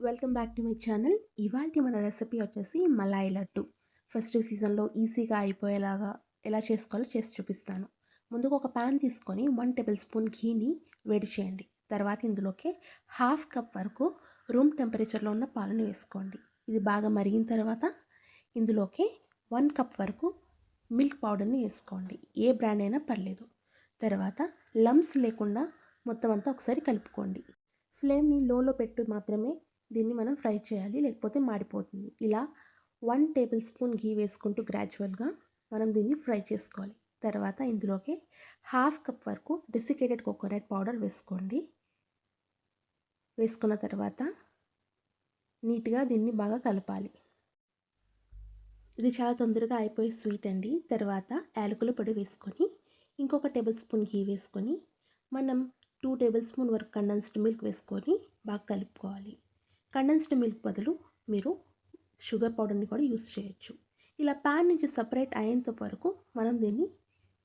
Welcome back to my channel. ఇవాళ మన recipe వచ్చేసి మలాయి లడ్డు. ఫస్ట్ సీజన్లో ఈజీగా అయిపోయేలాగా ఎలా చేసుకోవాలో చేసి చూపిస్తాను. ముందుగా ఒక ప్యాన్ తీసుకొని వన్ టేబుల్ స్పూన్ ఘీని వేడి చేయండి. తర్వాత ఇందులోకి హాఫ్ కప్ వరకు రూమ్ టెంపరేచర్లో ఉన్న పాలను వేసుకోండి. ఇది బాగా మరిగిన తర్వాత ఇందులోకి వన్ కప్ వరకు మిల్క్ పౌడర్ని వేసుకోండి. ఏ బ్రాండ్ అయినా పర్లేదు. తర్వాత లమ్స్ లేకుండా మొత్తం అంతా ఒకసారి కలుపుకోండి. ఫ్లేమ్ని లోలో పెట్టి మాత్రమే దీన్ని మనం ఫ్రై చేయాలి లేకపోతే మాడిపోతుంది. ఇలా వన్ టేబుల్ స్పూన్ ఘీ వేసుకుంటూ గ్రాడ్యువల్గా మనం దీన్ని ఫ్రై చేసుకోవాలి. తర్వాత ఇందులోకి హాఫ్ కప్ వరకు డెసికేటెడ్ కోకోనట్ పౌడర్ వేసుకోండి. వేసుకున్న తర్వాత నీట్గా దీన్ని బాగా కలపాలి. ఇది చాలా తొందరగా అయిపోయే స్వీట్ అండి. తర్వాత యాలకుల పొడి వేసుకొని ఇంకొక టేబుల్ స్పూన్ ఘీ వేసుకొని మనం టూ టేబుల్ స్పూన్ వరకు కండెన్స్డ్ మిల్క్ వేసుకొని బాగా కలుపుకోవాలి. కండెన్స్డ్ మిల్క్ బదులు మీరు షుగర్ పౌడర్ని కూడా యూస్ చేయొచ్చు. ఇలా ప్యాన్ నుంచి సపరేట్ అయ్యేంత వరకు మనం దీన్ని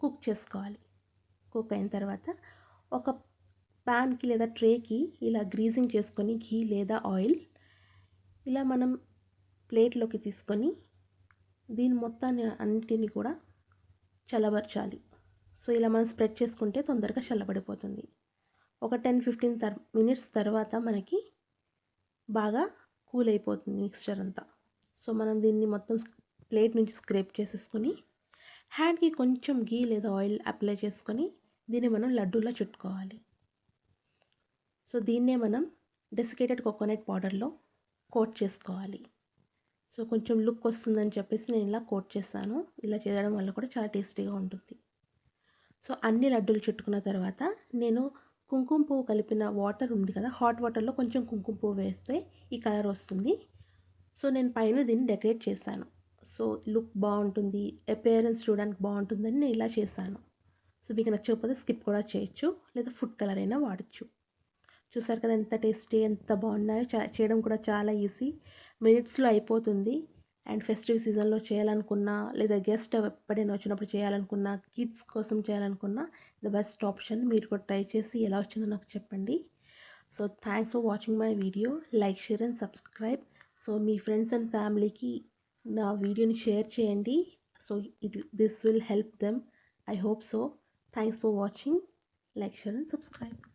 కుక్ చేసుకోవాలి. కుక్ అయిన తర్వాత ఒక ప్యాన్కి లేదా ట్రేకి ఇలా గ్రీజింగ్ చేసుకొని ఘీ లేదా ఆయిల్ ఇలా మనం ప్లేట్లోకి తీసుకొని దీని మొత్తాన్ని అన్నిటిని కూడా చల్లబరచాలి. సో ఇలా మనం స్ప్రెడ్ చేసుకుంటే తొందరగా చల్లబడిపోతుంది. ఒక టెన్ ఫిఫ్టీన్ తర్ మినిట్స్ తర్వాత మనకి బాగా కూల్ అయిపోతుంది మిక్స్చర్ అంతా. సో మనం దీన్ని మొత్తం ప్లేట్ నుంచి స్క్రేప్ చేసేసుకొని హ్యాండ్కి కొంచెం గీ లేదా ఆయిల్ అప్లై చేసుకొని దీన్ని మనం లడ్డూలా చుట్టుకోవాలి. సో దీన్నే మనం డెసికేటెడ్ కోకోనట్ పౌడర్లో కోట్ చేసుకోవాలి. సో కొంచెం లుక్ వస్తుందని చెప్పేసి నేను ఇలా కోట్ చేశాను. ఇలా చేయడం వల్ల కూడా చాలా టేస్టీగా ఉంటుంది. సో అన్ని లడ్డూలు చుట్టుకున్న తర్వాత నేను కుంకుమ పువ్వు కలిపిన వాటర్ ఉంది కదా హాట్ వాటర్లో కొంచెం కుంకుమ పువ్వు వేస్తే ఈ కలర్ వస్తుంది. సో నేను పైన దీన్ని డెకరేట్ చేశాను. సో లుక్ బాగుంటుంది అపేరెన్స్ చూడడానికి బాగుంటుందని నేను ఇలా చేశాను. సో మీకు నచ్చకపోతే స్కిప్ కూడా చేయొచ్చు లేదా ఫుడ్ కలర్ అయినా వాడచ్చు. చూసారు కదా ఎంత టేస్టీ ఎంత బాగున్నాయో చేయడం కూడా చాలా ఈజీ మినిట్స్లో అయిపోతుంది. అండ్ ఫెస్టివ్ సీజన్లో చేయాలనుకున్నా లేదా గెస్ట్ ఎప్పుడైనా వచ్చినప్పుడు చేయాలనుకున్నా కిడ్స్ కోసం చేయాలనుకున్నా ద బెస్ట్ ఆప్షన్ మీరు కూడా ట్రై చేసి ఎలా వచ్చిందో నాకు చెప్పండి. So thanks for watching my video. Like share and subscribe. So me friends and ఫ్యామిలీకి నా వీడియోని షేర్ చేయండి. So it this will help them. I hope so. Thanks for watching. Like share and subscribe.